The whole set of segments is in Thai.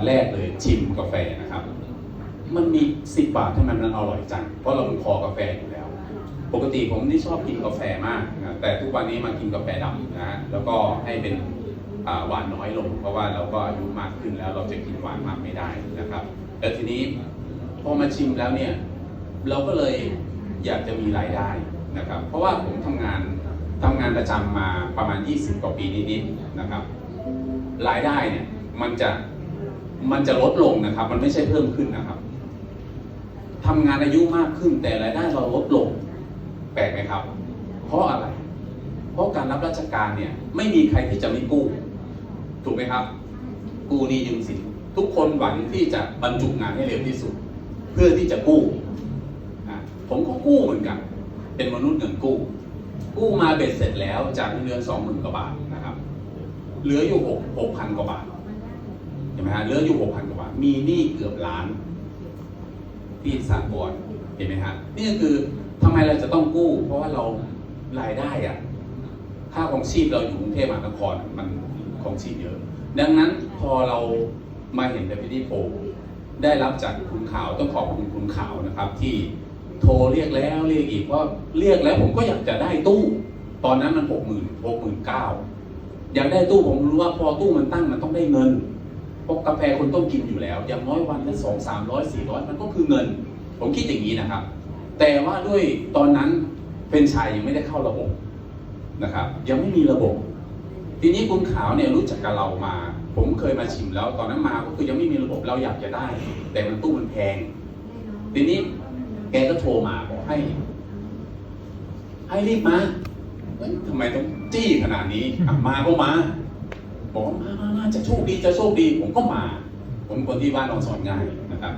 วันแรกเลยชิมกาแฟนะครับ มันมีสิบบาททำไมมันอร่อยจัง เพราะเราเป็นคอกาแฟอยู่แล้ว ปกติผมนี่ชอบกินกาแฟมากนะแต่ทุกวันนี้มากินกาแฟดำนะฮะแล้วก็ให้เป็นหวานน้อยลง เพราะว่าเราก็อายุมากขึ้นแล้วเราจะกินหวานมากไม่ได้นะครับแล้วทีนี้พอมาชิมแล้วเนี่ยเราก็เลยอยากจะมีรายได้นะครับ เพราะว่าผมทำงานทำงานประจำมาประมาณ 20 กว่าปีนิดๆนะครับ รายได้เนี่ยมันจะ มันจะลดลงนะครับ มันไม่ใช่เพิ่มขึ้นนะครับทำงานอายุมากขึ้นแต่รายได้เราลดลง แปลกไหมครับ เพราะอะไร เพราะการรับราชการเนี่ยไม่มีใครที่จะไม่กู้ ถูกไหมครับ กู้นี้ยืมสินทุกคนหวังที่จะบรรจุงานให้เร็วที่สุด เพื่อที่จะกู้ผมก็กู้เหมือนกัน เป็นมนุษย์เงินกู้ กู้มาเบ็ดเสร็จแล้วจากเงินเดือนสองหมื่นกว่าบาทนะครับ เหลืออยู่หกหกพันกว่าบาท เห็นไหมฮะเหลืออยู่หกพันกว่าบาทมีหนี้เกือบล้าน ที่สากลเห็นไหมฮะนี่ก็คือทำไมเราจะต้องกู้ เพราะว่าเรารายได้อะค่าของชีพเราอยู่กรุงเทพมหานครมันของชีพเยอะ ดังนั้นพอเรามาเห็น Deputy p o ได้รับจากคุณข่าวต้องขอบคุณคุณข่าวนะครับ ที่โทรเรียกแล้วเรียกอีกว่าเรียกแล้วผมก็อยากจะได้ตู้ ตอนนั้นมันหกหมื่นหกหมื่นเก้าอยากได้ตู้ผมรู้ว่าพอตู้มันตั้งมันต้องได้เงิน เพราะกาแฟคนต้องกินอยู่แล้ว อย่างน้อยวันละสองสามร้อยสี่ร้อยมันก็คือเงิน ผมคิดอย่างนี้นะครับ แต่ว่าด้วยตอนนั้นเป็นชายยังไม่ได้เข้าระบบนะครับ ยังไม่มีระบบ ทีนี้คุณขาวเนี่ยรู้จักกับเรามา ผมเคยมาชิมแล้ว ตอนนั้นมาก็คือยังไม่มีระบบเราอยากจะได้ แต่มันตู้มันแพง ทีนี้แกก็โทรมาบอกให้ ให้รีบมาทำไมต้องจี้ขนาดนี้มาก็มา บอกว่ามามามาจะโชคดีจะโชคดีผมก็มาผมคนที่บ้านนอนสอนง่ายนะครับ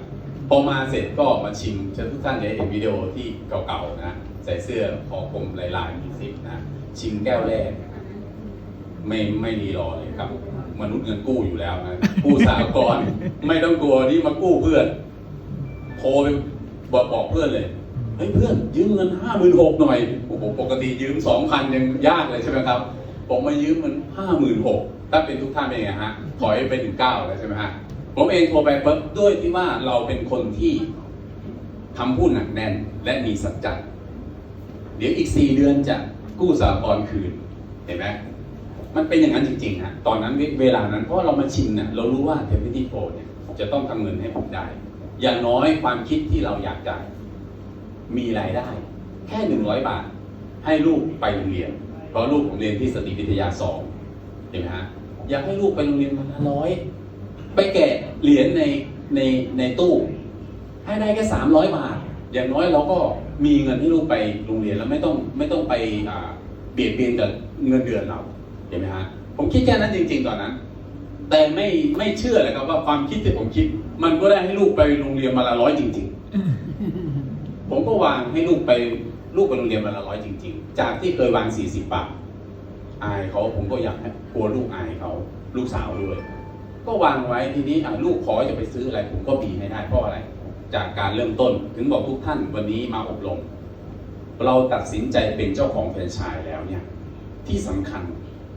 พอมาเสร็จก็มาชิมเชิญทุกท่านได้เห็นวิดีโอที่เก่าๆนะใส่เสื้อคอกลมลายๆมีสิบนะชิมแก้วแรกไม่ไม่รีรอเลยครับ มนุษย์เงินกู้อยู่แล้วนะกู้สากลไม่ต้องกลัวที่มากู้เพื่อนโทรไปบอกบอกเพื่อนเลยเฮ้ยเพื่อนยืมเงินห้าหมื่นหกหน่อยโอ้โหปกติยืมสองพันยังยากเลยใช่ไหมครับผมมายืมมันห้าหมื่นหก ถ้าเป็นทุกท่านเป็นไงฮะถอยไปถึงเก้าแล้วใช่ไหมฮะผมเองโทรไปปุ๊บด้วยที่ว่าเราเป็นคนที่ทำพูดหนักแน่นและมีสัจจะเดี๋ยวอีกสี่เดือนจะกู้สากลคืนเห็นไหมมันเป็นอย่างนั้นจริงๆฮะตอนนั้นเวลานั้นเพราะเรามาชิมเนี่ยเรารู้ว่าเทปที่โปรเนี่ยจะต้องทำเงินให้ผมได้ อย่างน้อยความคิดที่เราอยากจะมีรายได้ แค่หนึ่งร้อยบาท ให้ลูกไปโรงเรียน เพราะลูกผมเรียนที่สตรีวิทยาสองเห็นไหมฮะ อยากให้ลูกไปโรงเรียนวันละร้อยไปแกะเหรียญในในในตู้ให้ได้แค่สามร้อยบาท อย่างน้อยเราก็มีเงินให้ลูกไปโรงเรียนแล้วไม่ต้องไม่ต้องไปอ่าเบียดเบียนกับเงินเดือนเราเห็นไหมฮะผมคิดแค่นั้นจริง ๆ ตอนนั้น แต่ไม่ไม่เชื่อเลยครับว่าความคิดที่ผมคิด มันก็ได้ให้ลูกไปโรงเรียนมาละร้อยจริง ๆ ผมก็วางให้ลูกไปลูกไปโรงเรียนมาละร้อยจริง ๆ จากที่เคยวางสี่สิบบาท อายเขาผมก็อยากห้กลัวลูกอายเขาลูกสาวด้วย ก็วางไว้ทีนี้ลูกขอจะไปซื้ออะไร ผมก็มีให้ได้เพราะอะไร จากการเริ่มต้นถึงบอกทุกท่านวันนี้มาอบรม เราตัดสินใจเป็นเจ้าของแฟรนไชส์แล้วเนี่ยที่สำคัญ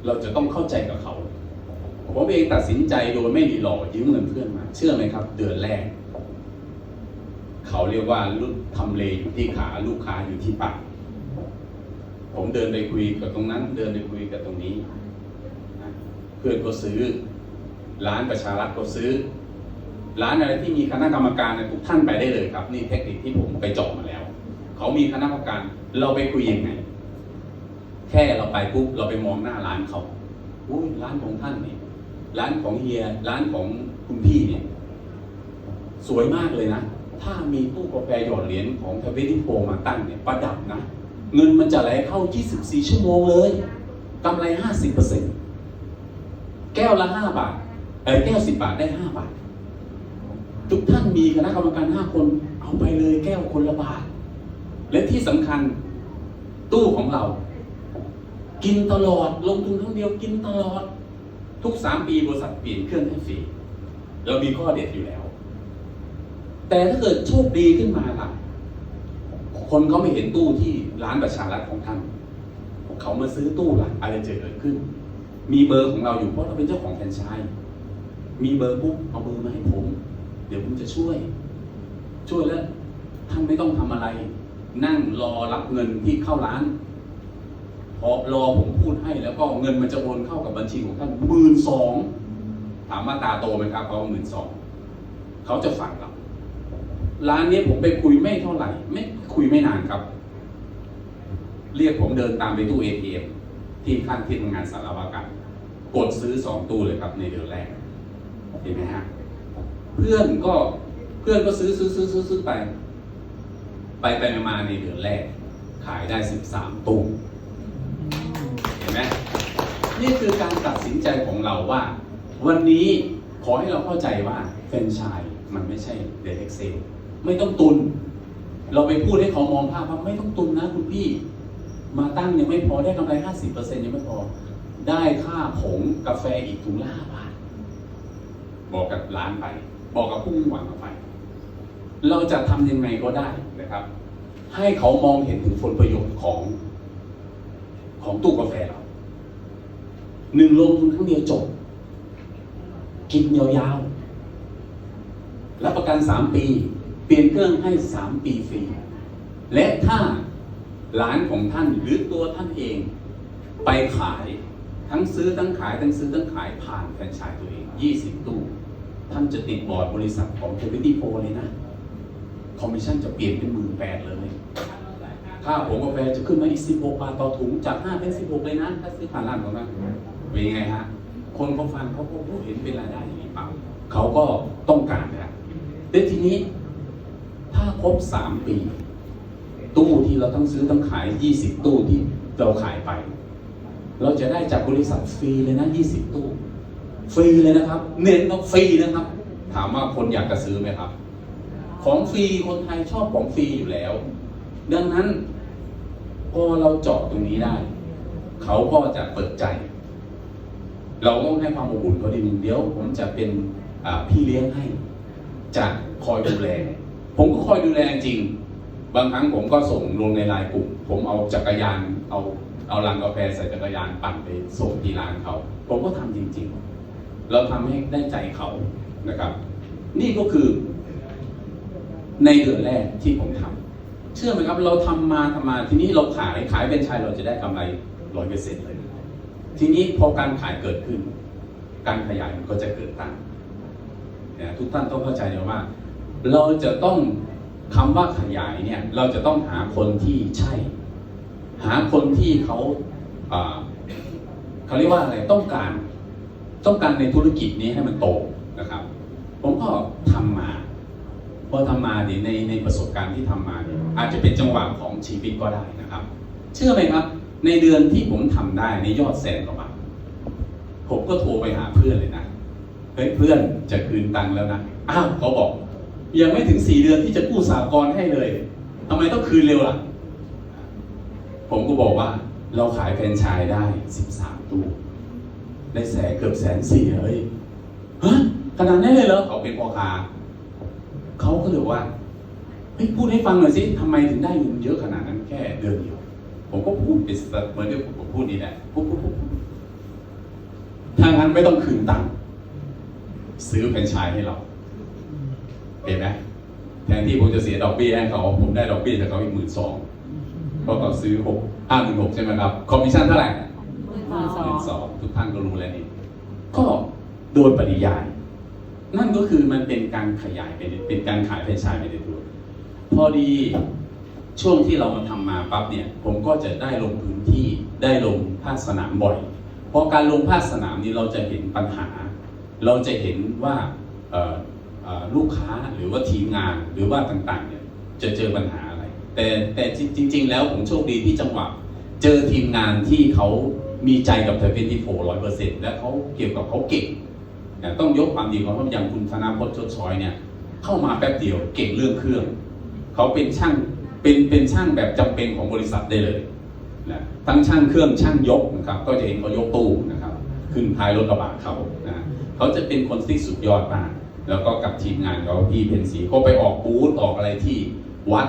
เราจะต้องเข้าใจกับเขาผมเองตัดสินใจโดยไม่รีรอยืมเงินเพื่อนมา เชื่อไหมครับ เดือนแรก เขาเรียกว่าลุทำเลอยู่ที่ขาลูกค้าอยู่ที่ปาก ผมเดินไปคุยกับตรงนั้น เดินไปคุยกับตรงนี้นะเพื่อนก็ซื้อ ร้านประชารัฐก็ซื้อ ร้านอะไรที่มีคณะกรรมการทุกท่านไปได้เลยครับ นี่เทคนิคที่ผมไปเจาะมาแล้ว เขามีคณะกรรมการเราไปคุยยังไง แค่เราไปปุ๊บเราไปมองหน้าร้านเขาอุ้ยร้านของท่านเนี่ยร้านของเฮีย ร้านของคุณพี่เนี่ย สวยมากเลยนะ ถ้ามีตู้กาแฟหยอดเหรียญของทวีติโพมาตั้งเนี่ยประดับนะ เงินมันจะไหลเข้า 24 ชั่วโมงเลยกำไร 50%แก้วละ 5 บาทเออแก้ว 10 บาทได้ 5 บาท ทุกท่านมีคณะกรรมการ 5 คน เอาไปเลยแก้วคนละบาท และที่สำคัญตู้ของเรา กินตลอดลงทุนครั้งเดียวกินตลอด ทุกสามปีบริษัทเปลี่ยนเครื่องให้ฟรีเรามีข้อเด็ดอยู่แล้ว แต่ถ้าเกิดโชคดีขึ้นมาล่ะ คนเขาไม่เห็นตู้ที่ร้านประชารัฐของท่านเขามาซื้อตู้ละอะไรจะเกิดขึ้น มีเบอร์ของเราอยู่เพราะเราเป็นเจ้าของแฟรนไชส์มีเบอร์ปุ๊บเอาเบอร์มาให้ผม เดี๋ยวผมจะช่วย ช่วยแล้วท่านไม่ต้องทำอะไร นั่งรอรับเงินที่เข้าร้านพอรอผมพูดให้แล้วก็เงินมันจะโอนเข้ากับบัญชีของท่านหมื่นสองถามว่าตาโตไหมครับเขาหมื่นสองเขาจะฝากเรา ร้านนี้ผมไปคุยไม่เท่าไหร่ ไม่คุยไม่นานครับ เรียกผมเดินตามไปตู้เอทีเอ็มที่ข้างที่ทำงานสารวาการกดซื้อสองตู้เลยครับในเดือนแรกเห็นไหมฮะเพื่อนก็เพื่อนก็ซื้อซื้อซื้อซื้อซื้อไป ไปไปมาในเดือนแรก ขายได้สิบสามตู้เห็นไหมนี่คือการตัดสินใจของเราว่า วันนี้ขอให้เราเข้าใจว่าแฟรนไชส์มันไม่ใช่เดเอ็กเซล ไม่ต้องตุน เราไปพูดให้เขามองภาพว่าไม่ต้องตุนนะคุณพี่ มาตั้งยังไม่พอได้กำไรห้าสิบเปอร์เซ็นยังไม่พอ ได้ค่าผงกาแฟอีกถุงละห้าบาท บอกกับร้านไป บอกกับผู้หวังไป เราจะทำยังไงก็ได้นะครับ ให้เขามองเห็นถึงผลประโยชน์ของของตู้กาแฟเราหนึ่งลงทุนครั้งเดียวจบ กินยาวๆรับประกันสามปี เปลี่ยนเครื่องให้สามปีฟรี และถ้าร้านของท่านหรือตัวท่านเองไปขายทั้งซื้อทั้งขายทั้งซื้อทั้งขายผ่านแฟรนไชส์ตัวเอง 20 ตู้ ท่านจะติดบอร์ดบริษัทของเทวิตี้โฟเลยนะ คอมมิชชั่นจะเปลี่ยนเป็นหมื่นแปดเลย ค่าผงกาแฟจะขึ้นมาอีก 16 บาทต่อถุงจาก 5 เป็น 16 เลยนะ ถ้าซื้อผ่านร้านของนั้นเป็นยังไงฮะ คนเขาฟังเขาก็เห็นเป็นรายได้อย่างนี้เปล่าเขาก็ต้องการนะแต่ทีนี้ ถ้าครบ3ปี ตู้ที่เราต้องซื้อต้องขาย20ตู้ที่เราขายไป เราจะได้จากบริษัทฟรีเลยนะ20ตู้ ฟรีเลยนะครับ เน้นต้องฟรีนะครับ ถามว่าคนอยากจะซื้อไหมครับ ของฟรีคนไทยชอบของฟรีอยู่แล้ว ดังนั้นพอเราเจาะตรงนี้ได้ เขาก็จะเปิดใจ เราต้องให้ความอบอุ่นเขาดีนึงเดี๋ยว ผมจะเป็นพี่เลี้ยงให้จะคอยดูแล ผมก็คอยดูแลจริง บางครั้งผมก็ส่งลงในไลน์กลุ่ม ผมเอาจักรยาน เอาเอาลังกาแฟใส่จักรยานปั่นไปส่งที่ร้านเขา ผมก็ทำจริง ๆ เราทำให้ได้ใจเขานะครับ นี่ก็คือ ในเดือนแรกที่ผมทำเชื่อไหมครับ เราทำมาทำมา ทีนี้เราขายขายเป็นชายเราจะได้กำไรร้อยเปอร์เซ็นต์เลย ทีนี้พอการขายเกิดขึ้น การขยายมันก็จะเกิดตามนะทุกท่านต้องเข้าใจเลยว่า เราจะต้องคำว่าขยายเนี่ยเราจะต้องหาคนที่ใช่ หาคนที่เขาเขาเรียกว่าอะไรต้องการต้องการในธุรกิจนี้ให้มันโตนะครับ ผมก็ทำมาพอทำมาเนี่ยในในประสบการณ์ที่ทำมาเนี่ยอาจจะเป็นจังหวะของชีวิตก็ได้นะครับ เชื่อไหมครับ ในเดือนที่ผมทำได้ในยอดแสนกว่าบาทผมก็โทรไปหาเพื่อนเลยนะเฮ้ยเพื่อนจะคืนตังค์แล้วนะอ้าวเขาบอก ยังไม่ถึงสี่เดือนที่จะกู้สากลให้เลยทำไมต้องคืนเร็วล่ะ ผมก็บอกว่า เราขายแฟรนไชส์ได้สิบสามตู้ได้แสนเกือบแสนสี่เลยฮะขนาดนั้นเลยเหรอเขาเป็นพ่อค้าเขาก็เลยว่าเฮ้ยพูดให้ฟังหน่อยสิทำไมถึงได้เงินเยอะขนาดนั้นแค่เดือนเดียว ผมก็พูดเป็นสเต็ปเหมือนที่ผมพูดนี่แหละพูดพูดพูดพูดถ้างั้นไม่ต้องคืนตังค์ซื้อแฟรนไชส์ให้เรา เห็นไหมแทนที่ผมจะเสียดอกเบี้ยให้เขาผมได้ดอกเบี้ยจากเขาอีกหมื่นสองเพราะเขาซื้อหกห้าหมื่นหกใช่ไหมครับ คอมมิชชั่นเท่าไหร่หมื่นหมื่นสองสองทุกท่านก็รู้แล้วนี่ก็โดยปริยาย นั่นก็คือมันเป็นการขยายไปในเป็นการขายแฟรนไชส์ไปในตัวพอดีช่วงที่เรามาทำมาปั๊บเนี่ย ผมก็จะได้ลงพื้นที่ได้ลงภาคสนามบ่อยเพราะการลงภาคสนามนี้เราจะเห็นปัญหา เราจะเห็นว่าเอ่อเอ่อ ลูกค้าหรือว่าทีมงานหรือว่าต่างๆเนี่ยจะเจอปัญหาอะไร แต่แต่จริง ๆ แล้วผมโชคดีที่จังหวะเจอทีมงานที่เขามีใจกับเทอร์เวนตี้โฟร้อยเปอร์เซ็นต์และเขาเกี่ยวกับเขาเก่งเนี่ยต้องยกความดีของเขาอย่างคุณธนาพจน์ชดชอยเนี่ยเข้ามาแป๊บเดียวเก่งเรื่องเครื่อง เขาเป็นช่างเป็นเป็นช่างแบบจำเป็นของบริษัทได้เลยนะทั้งช่างเครื่องช่างยกนะครับก็จะเห็นเขายกตู้นะครับขึ้นท้ายรถกระบะเขานะเขาจะเป็นคนที่สุดยอดมาก แล้วก็กับทีมงานเขาพี่เพนสีเขาไปออกบูธออกอะไรที่วัด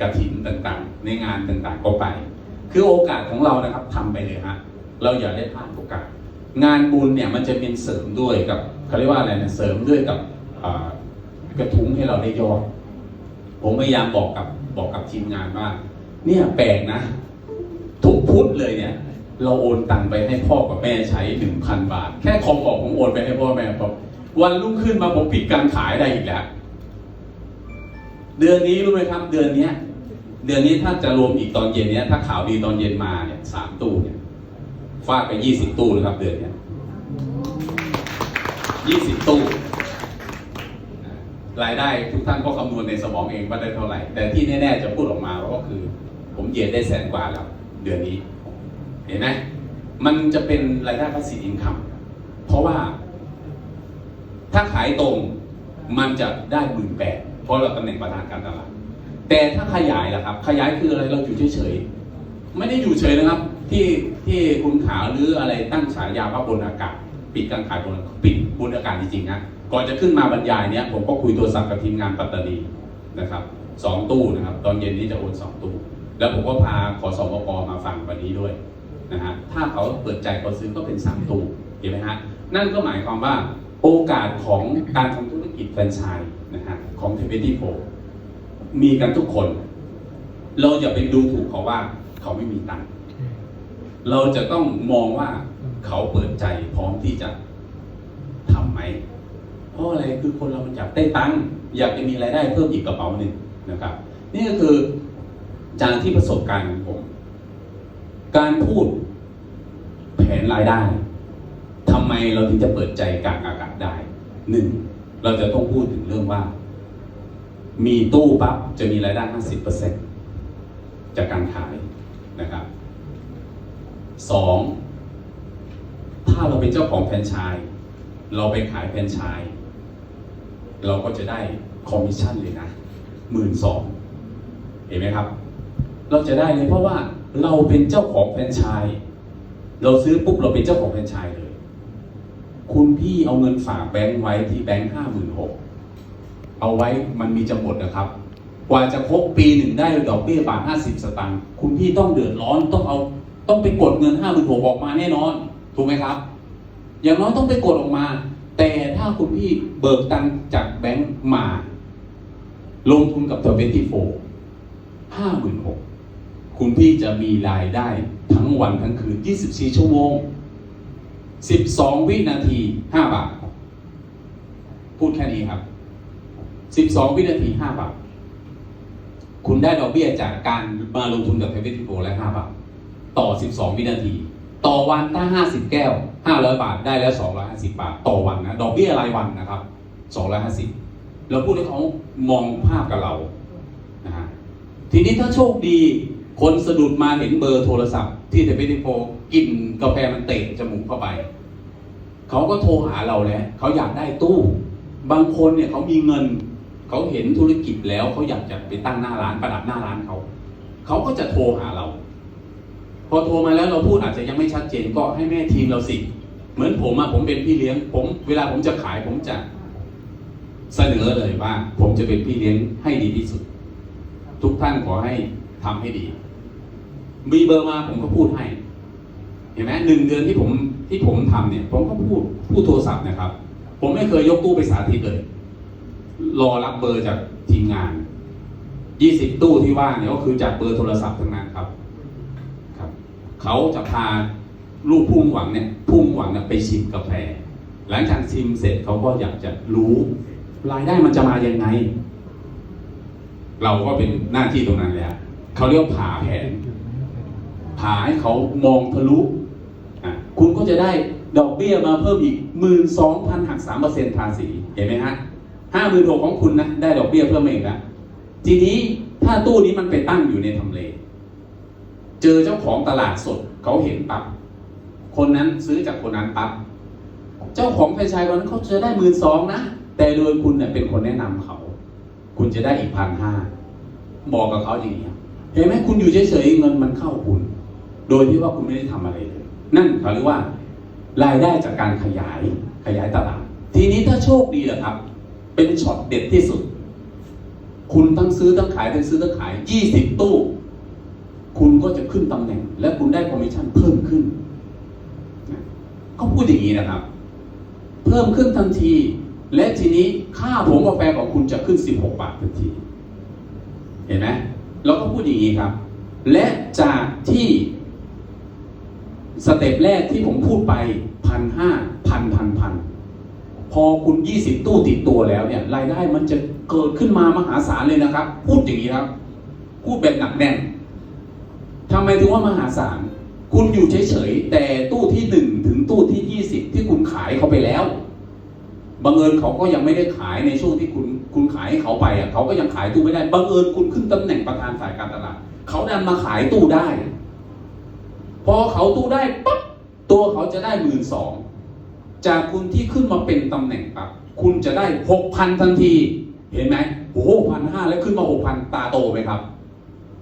กระถินต่างๆ ในงานต่างๆก็ไป คือโอกาสของเรานะครับทำไปเลยฮะเราอย่าได้พลาดโอกาส งานบุญเนี่ยมันจะเป็นเสริมด้วยกับเขาเรียกว่าอะไรนะเสริมด้วยกับกระทุ้งให้เราได้ยอดผมพยายามบอกกับบอกกับทีมงานว่า เนี่ยแปลกนะ ทุกพุธเลยเนี่ย เราโอนตังไปให้พ่อกับแม่ใช้หนึ่งพันบาท แค่คอมบอกผมโอนไปให้พ่อแม่ผม วันรุ่งขึ้นมาผมปิดการขายได้อีกแล้ว เดือนนี้รู้ไหมครับ เดือนเนี้ย เดือนนี้ถ้าจะรวมอีกตอนเย็นเนี้ย ถ้าข่าวดีตอนเย็นมาเนี่ยสามตู้เนี่ยฟาดไปยี่สิบตู้เลยครับ เดือนเนี้ยยี่สิบตู้รายได้ทุกท่านก็คำนวณในสมองเองว่าได้เท่าไหร่ แต่ที่แน่ ๆ จะพูดออกมาก็คือ ผมเย็นได้แสนกว่าแล้ว เดือนนี้ เห็นไหมมันจะเป็นรายได้ภาษีอินคัมเพราะว่า ถ้าขายตรงมันจะได้หมื่นแปดเพราะเราตำแหน่งประธานการตลาด แต่ถ้าขยายล่ะครับ ขยายคืออะไรเราอยู่เฉยๆไม่ได้อยู่เฉยนะครับ ที่ที่คุณขาวหรืออะไรตั้งฉายาว่าบนอากาศ ปิดการขายบนปิดบนอากาศจริงๆนะก่อนจะขึ้นมาบรรยายเนี้ยผมก็คุยโทรศัพท์กับทีมงานปัตตานีนะครับสองตู้นะครับตอนเย็นนี้จะโอนสองตู้ แล้วผมก็พาขอสมกมาฟังวันนี้ด้วยนะฮะถ้าเขาเปิดใจเขาซื้อก็เป็นสามตู้เห็นไหมฮะนั่นก็หมายความว่า โอกาสของการทำธุรกิจแฟรนไชส์นะฮะของเทเวตี้โฟมีกันทุกคน เราอย่าไปดูถูกเขาว่าเขาไม่มีตังค์เราจะต้องมองว่าเขาเปิดใจพร้อมที่จะทำไหมเพราะอะไรคือคนเรามันอยากได้ตังค์อยากจะมีรายได้เพิ่มอีกกระเป๋าหนึ่งนะครับ นี่ก็คือจากที่ประสบการณ์ของผม การพูดแผนรายได้ ไมเราถึงจะเปิดใจกลางอากาศได้หนึ่งเราจะต้องพูดถึงเรื่องว่า มีตู้ปั๊บจะมีรายได้ 50%จากการขายนะครับสองถ้าเราเป็นเจ้าของแฟรนไชส์เราไปขายแฟรนไชส์เราก็จะได้คอมมิชชั่นเลยนะหมื่นสองเห็นไหมครับ เราจะได้เลยเพราะว่าเราเป็นเจ้าของแฟรนไชส์เราซื้อปุ๊บเราเป็นเจ้าของแฟรนไชส์เลย คุณพี่เอาเงินฝากแบงค์ไว้ที่แบงค์ห้าหมื่นหกเอาไว้มันมีจะหมดนะครับ กว่าจะครบปีหนึ่งได้ดอกเบี้ยบาทห้าสิบสตางค์คุณพี่ต้องเดือดร้อนต้องเอาต้องไปกดเงินห้าหมื่นหกออกมาแน่นอน ถูกไหมครับ อย่างน้อยต้องไปกดออกมา แต่ถ้าคุณพี่เบิกตังค์จากแบงก์มา ลงทุนกับเทเวนตี้โฟห้าหมื่นหกคุณพี่จะมีรายได้ทั้งวันทั้งคืน 24 ชั่วโมง 12 วินาที 5 บาท พูดแค่นี้ครับ 12 วินาที 5 บาท คุณได้ดอกเบี้ยจากการมาลงทุนกับเทเวนตี้โฟและ 5 บาท ต่อ 12 วินาที ต่อวันถ้า 50 แก้ว 500 บาทได้แล้ว 250 บาท ต่อวันนะ ดอกเบี้ยรายวันนะครับ 250 เราพูดให้เขามองภาพกับเรานะฮะทีนี้ถ้าโชคดี คนสะดุดมาเห็นเบอร์โทรศัพท์ที่เทปนิโฟ กินกาแฟมันเตะจมูกเข้าไป เขาก็โทรหาเราแล้วเขาอยากได้ตู้ บางคนเนี่ยเขามีเงิน เขาเห็นธุรกิจแล้วเขาอยากจะไปตั้งหน้าร้านประดับหน้าร้านเขาเขาก็จะโทรหาเรา พอโทรมาแล้วเราพูดอาจจะยังไม่ชัดเจนก็ให้แม่ทีมเราสิ เหมือนผมอะผมเป็นพี่เลี้ยง ผมเวลาผมจะขายผมจะเสนอเลยว่า ผมจะเป็นพี่เลี้ยงให้ดีที่สุด ทุกท่านขอให้ทำให้ดี มีเบอร์มาผมก็พูดให้ เห็นไหมหนึ่งเดือนที่ผมที่ผมทำเนี่ย ผมก็พูดพูดโทรศัพท์นะครับ ผมไม่เคยยกตู้ไปสาธิตเลย รอรับเบอร์จากทีมงานยี่สิบตู้ที่ว่าเนี่ยก็คือจากเบอร์โทรศัพท์ทั้งนั้นครับ ครับ เขาจะพาลูกพุ่งหวังเนี่ยพุ่งหวังเนี่ยไปชิมกาแฟ หลังจากชิมเสร็จเขาก็อยากจะรู้รายได้มันจะมายังไง เราก็เป็นหน้าที่ตรงนั้นแหละเขาเรียกว่าผ่าแผนผ่าให้เขามองทะลุ คุณก็จะได้ดอกเบี้ยมาเพิ่มอีกหมื่นสองพันหักสามเปอร์เซ็นภาษีเห็นไหมฮะห้าหมื่นหกของคุณนะได้ดอกเบี้ยเพิ่มมาอีกแล้วทีนี้ถ้าตู้นี้มันไปตั้งอยู่ในทำเล เจอเจ้าของตลาดสดเขาเห็นปั๊บคนนั้นซื้อจากคนนั้นปั๊บเจ้าของแฟรนไชส์คนนั้นเขาจะได้หมื่นสองนะ แต่โดยคุณเนี่ยเป็นคนแนะนำเขา คุณจะได้อีกพันห้าบอกกับเขาอย่างนี้เห็นไหมคุณอยู่เฉยๆเงินมันเข้าคุณ โดยที่ว่าคุณไม่ได้ทำอะไรเลย นั่นเขาเรียกว่ารายได้จากการขยายขยายตลาด ทีนี้ถ้าโชคดีแหละครับ เป็นช็อตเด็ดที่สุด คุณทั้งซื้อทั้งขายทั้งซื้อทั้งขายยี่สิบตู้ คุณก็จะขึ้นตำแหน่ง และคุณได้คอมมิชชั่นเพิ่มขึ้นนะเขาพูดอย่างนี้นะครับ เพิ่มขึ้นทันที และทีนี้ค่าผงกาแฟของคุณจะขึ้น 16 บาททันที เห็นไหมเราก็พูดอย่างนี้ครับ และจากที่ สเต็ปแรกที่ผมพูดไปพันห้าพันพันพันพอคุณยี่สิบตู้ติดตัวแล้วเนี่ยรายได้มันจะเกิดขึ้นมามหาศาลเลยนะครับ พูดอย่างนี้ครับ พูดแบบหนักแน่นทำไมถึงว่ามหาศาลคุณอยู่เฉยๆแต่ตู้ที่หนึ่งถึงตู้ที่ยี่สิบที่คุณขายเขาไปแล้วบังเอิญเขาก็ยังไม่ได้ขายในช่วงที่คุณคุณขายให้เขาไปอะเขาก็ยังขายตู้ไม่ได้บังเอิญคุณขึ้นตำแหน่งประธานฝ่ายการตลาดเขาดันมาขายตู้ได้ พอเขาตู้ได้ปั๊บตัวเขาจะได้หมื่นสองจากคุณที่ขึ้นมาเป็นตำแหน่งปั๊บคุณจะได้หกพันทันที เห็นไหมโอ้โหพันห้าแล้วขึ้นมาหกพันตาโตไหมครับ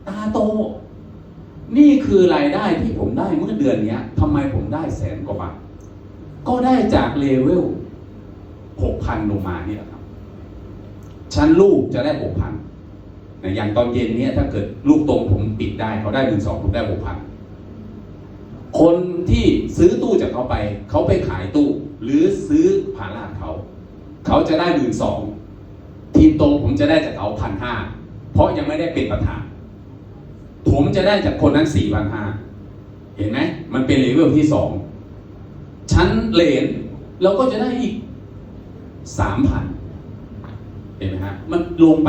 ตาโต นี่คือรายได้ที่ผมได้เมื่อเดือนเนี้ยทำไมผมได้แสนกว่าบาทก็ได้จากเลเวลหกพันลงมานี่แหละครับ ชั้นลูกจะได้หกพันอย่างตอนเย็นเนี้ยถ้าเกิดลูกตรงผมปิดได้เขาได้หนึ่งสองผมได้หกพัน คนที่ซื้อตู้จากเขาไป เขาไปขายตู้ หรือซื้อผ่านร้านเขา เขาจะได้หมื่นสองทีมตรงผมจะได้จากเขาพันห้าเพราะยังไม่ได้เป็นประธาน ผมจะได้จากคนนั้นสี่พันห้าเห็นไหมมันเป็นเลเวลที่สองชั้นเลนเราก็จะได้อีกสามพันเห็นไหมฮะมันลงไป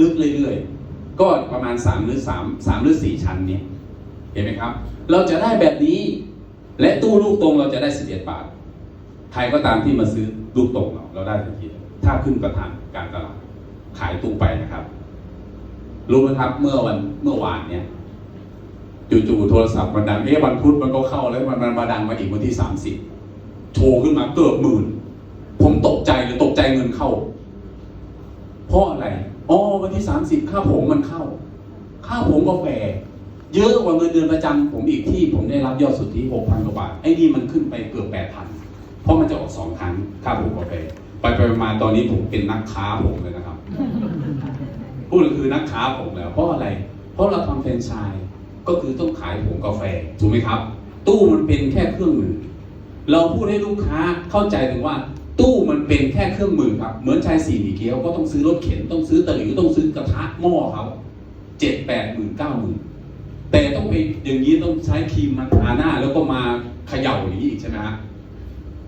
ลึกเรื่อยๆก็ประมาณสามหรือสามสามหรือสี่ชั้นเนี้เห็นไหมครับ เราจะได้แบบนี้ และตู้ลูกตรงเราจะได้สิบเอ็ดบาท ใครก็ตามที่มาซื้อลูกตรงเราเราได้ทันทีถ้าขึ้นประธานการตลาดขายตู้ไปนะครับ รู้ไหมครับเมื่อวันเมื่อวานเนี่ยจู่ๆโทรศัพท์มันดังเอ๊ะวันพุธมันก็เข้าแล้วมันมันมาดังมาอีกวันที่สามสิบโชว์ขึ้นมาเกือบหมื่น ผมตกใจเลยตกใจเงินเข้า เพราะอะไรอ๋อวันที่สามสิบค่าผงมันเข้า ค่าผงกาแฟ เยอะกว่าเงินเดือนประจำผมอีกที่ผมได้รับยอดสุทธิหกพันกว่าบาทไอ้นี่มันขึ้นไปเกือบแปดพันเพราะมันจะออกสองครั้งค่าผงกาแฟไปไปมาตอนนี้ผมเป็นนักค้าผมเลยนะครับพูดก็คือนักค้าผมแล้ว เพราะอะไร เพราะเราทำแฟรนไชส์ก็คือต้องขายผงกาแฟถูกไหมครับ ตู้มันเป็นแค่เครื่องมือ เราพูดให้ลูกค้าเข้าใจถึงว่า ตู้มันเป็นแค่เครื่องมือครับ เหมือนชายสี่หมีเกียวก็ต้องซื้อรถเข็นต้องซื้อตะหลิวต้องซื้อกระทะหม้อเขาเจ็ดแปดหมื่นเก้าหมื่น แต่ต้องไปอย่างนี้ต้องใช้ครีมมาทาหน้า แล้วก็มาเขย่าอย่างนี้อีกใช่ไหมฮะ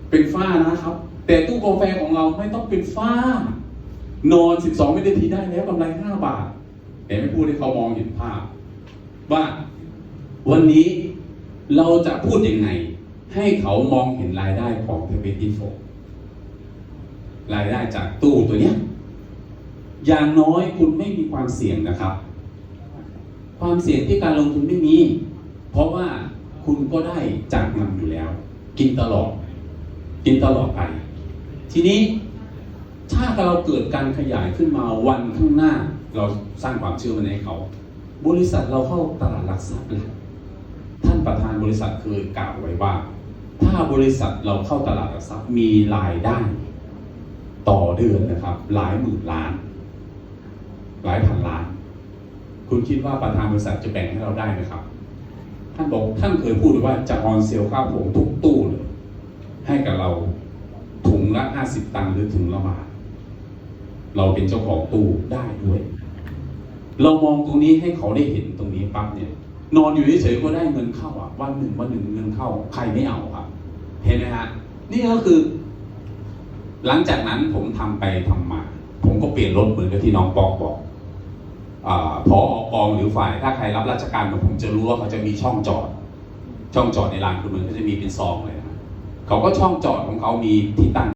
เป็นฝ้านะครับ แต่ตู้กาแฟของเราไม่ต้องเป็นฝ้า นอน 12วินาทีได้แล้วกำไร 5 บาท แต่ไม่พูดให้เขามองเห็นภาพ ว่าวันนี้เราจะพูดยังไง ให้เขามองเห็นรายได้ของเทเวติโฟรายได้จากตู้ตัวเนี้ยอย่างน้อยคุณไม่มีความเสี่ยงนะครับ ความเสี่ยงที่การลงทุนไม่มี เพราะว่าคุณก็ได้จากมันอยู่แล้ว กินตลอด กินตลอดไป ทีนี้ถ้าเราเกิดการขยายขึ้นมาวันข้างหน้า เราสร้างความเชื่อมั่นให้เขา บริษัทเราเข้าตลาดหลักทรัพย์แล้วท่านประธานบริษัทเคยกล่าวไว้ว่า ถ้าบริษัทเราเข้าตลาดหลักทรัพย์มีรายได้ ต่อเดือนนะครับ หลายหมื่นล้าน หลายพันล้าน คุณคิดว่าประธานบริษัทจะแบ่งให้เราได้ไหมครับ ท่านบอกท่านเคยพูดว่าจะออนเซลข้าวผงทุกตู้เลยให้กับเราถุงละห้าสิบตังค์หรือถุงละบาทเราเป็นเจ้าของตู้ได้ด้วย เรามองตรงนี้ให้เขาได้เห็นตรงนี้ปั๊บเนี่ย นอนอยู่เฉยๆก็ได้เงินเข้าอะวันหนึ่งวันหนึ่งเงินเข้า ใครไม่เอาครับ เห็นไหมฮะนี่ก็คือ หลังจากนั้นผมทำไปทำมา ผมก็เปลี่ยนรถเหมือนกับที่น้องปอกบอก พออกองหรือฝ่ายถ้าใครรับราชการกับผมจะรู้ว่าเขาจะมีช่องจอด ช่องจอดในลานคุณเมืองก็จะมีเป็นซองเลยนะเขาก็ช่องจอดของเขามีที่ตั้ง